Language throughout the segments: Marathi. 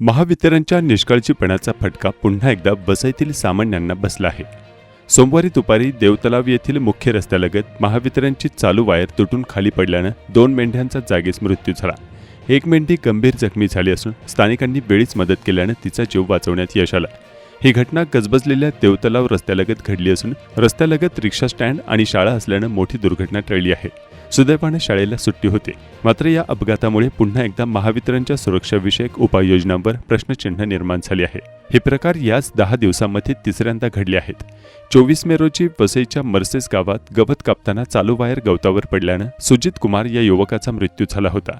महावितरणच्या निष्काळजीपणाचा फटका पुन्हा एकदा वसईतील सामान्यांना बसला आहे. सोमवारी दुपारी देवतलाव येथील मुख्य रस्त्यालगत महावितरणची चालू वायर तुटून खाली पडल्यानं दोन मेंढ्यांचा जागीच मृत्यू झाला. एक मेंढी गंभीर जखमी झाली असून स्थानिकांनी वेळीच मदत केल्यानं तिचा जीव वाचवण्यात यश आला. ही घटना गजबजलेल्या देवतलाव रस्त्यालगत घडली असून रस्त्यालगत रिक्षा स्टँड आणि शाळा असल्यानं मोठी दुर्घटना टळली आहे. सुदैवानं शाळेला सुट्टी होते. मात्र या अपघातामुळे पुन्हा एकदा महावितरणच्या सुरक्षाविषयक उपाययोजनांवर प्रश्नचिन्ह निर्माण झाले आहे. हे प्रकार याच दहा दिवसांमध्ये तिसऱ्यांदा घडले आहेत. चोवीस मे रोजी वसईच्या मर्सेस गावात गवत कापताना चालू वायर गवतावर पडल्यानं सुजित कुमार या युवकाचा मृत्यू झाला होता.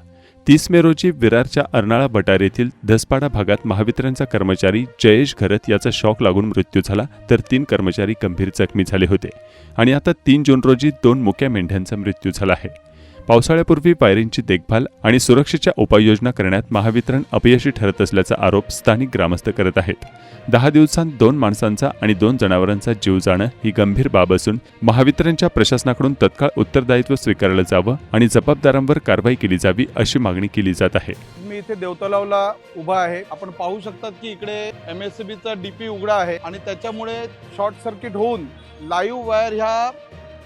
तीस मे रोजी विरारच्या अर्नाळा बटार येथील धसपाडा भागात महावितरणचा कर्मचारी जयेश घरत याचा शॉक लागून मृत्यू झाला तर तीन कर्मचारी गंभीर जखमी झाले होते. आणि आता तीन जून रोजी दोन मुक्या मेंढ्यांचा मृत्यू झाला आहे. पावसाळ्यापूर्वी पायरींची देखभाल आणि सुरक्षेच्या उपाययोजना करण्यात महावितरण अपयशी ठरत असल्याचा आरोप स्थानिक ग्रामस्थ करत आहेत. दहा दिवसांत दोन माणसांचा आणि दोन जनावरांचा जीव जाणं ही गंभीर बाब असून महावितरणच्या प्रशासनाकडून तत्काळ उत्तरदायित्व स्वीकारलं जावं आणि जबाबदारांवर कारवाई केली जावी अशी मागणी केली जात आहे. मी इथे देवतलावला उभा आहे. आपण पाहू शकतात की इकडे एम एस सी बीचा डीपी उघडा आहे आणि त्याच्यामुळे शॉर्ट सर्किट होऊन लाईव्ह वायर ह्या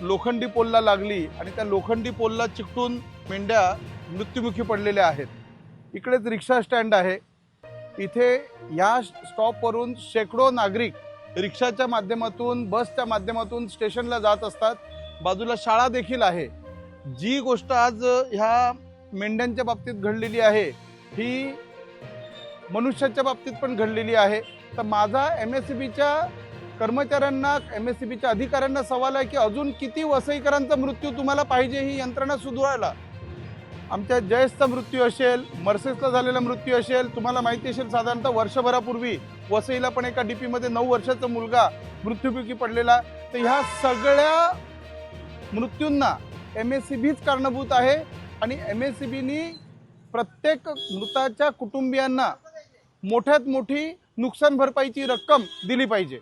लोखंडी पोलला लागली आणि त्या लोखंडी पोलला चिकटून मेंढ्या मृत्युमुखी पडलेल्या आहेत. इकडेच रिक्षा स्टँड आहे. इथे या स्टॉपवरून शेकडो नागरिक रिक्षाच्या माध्यमातून बसच्या माध्यमातून स्टेशनला जात असतात. बाजूला शाळा देखील आहे. जी गोष्ट आज ह्या मेंढ्यांच्या बाबतीत घडलेली आहे ही मनुष्याच्या बाबतीत पण घडलेली आहे. तर माझा एम एस सी बीच्या कर्मचाऱ्यांना एम एस सी बीच्या अधिकाऱ्यांना सवाल आहे की अजून किती वसईकरांचा मृत्यू तुम्हाला पाहिजे ही यंत्रणा सुधारायला? आमच्या जयसचा मृत्यू असेल मर्सेसला झालेला मृत्यू असेल तुम्हाला माहिती असेल साधारणतः वर्षभरापूर्वी वसईला पण एका डी पीमध्ये नऊ वर्षाचा मुलगा मृत्यूपैकी पडलेला तर ह्या सगळ्या मृत्यूंना एम एस सी बीच कारणीभूत आहे आणि एम एस सी बीनी प्रत्येक मृताच्या कुटुंबियांना मोठ्यात मोठी नुकसान भरपाईची रक्कम दिली पाहिजे.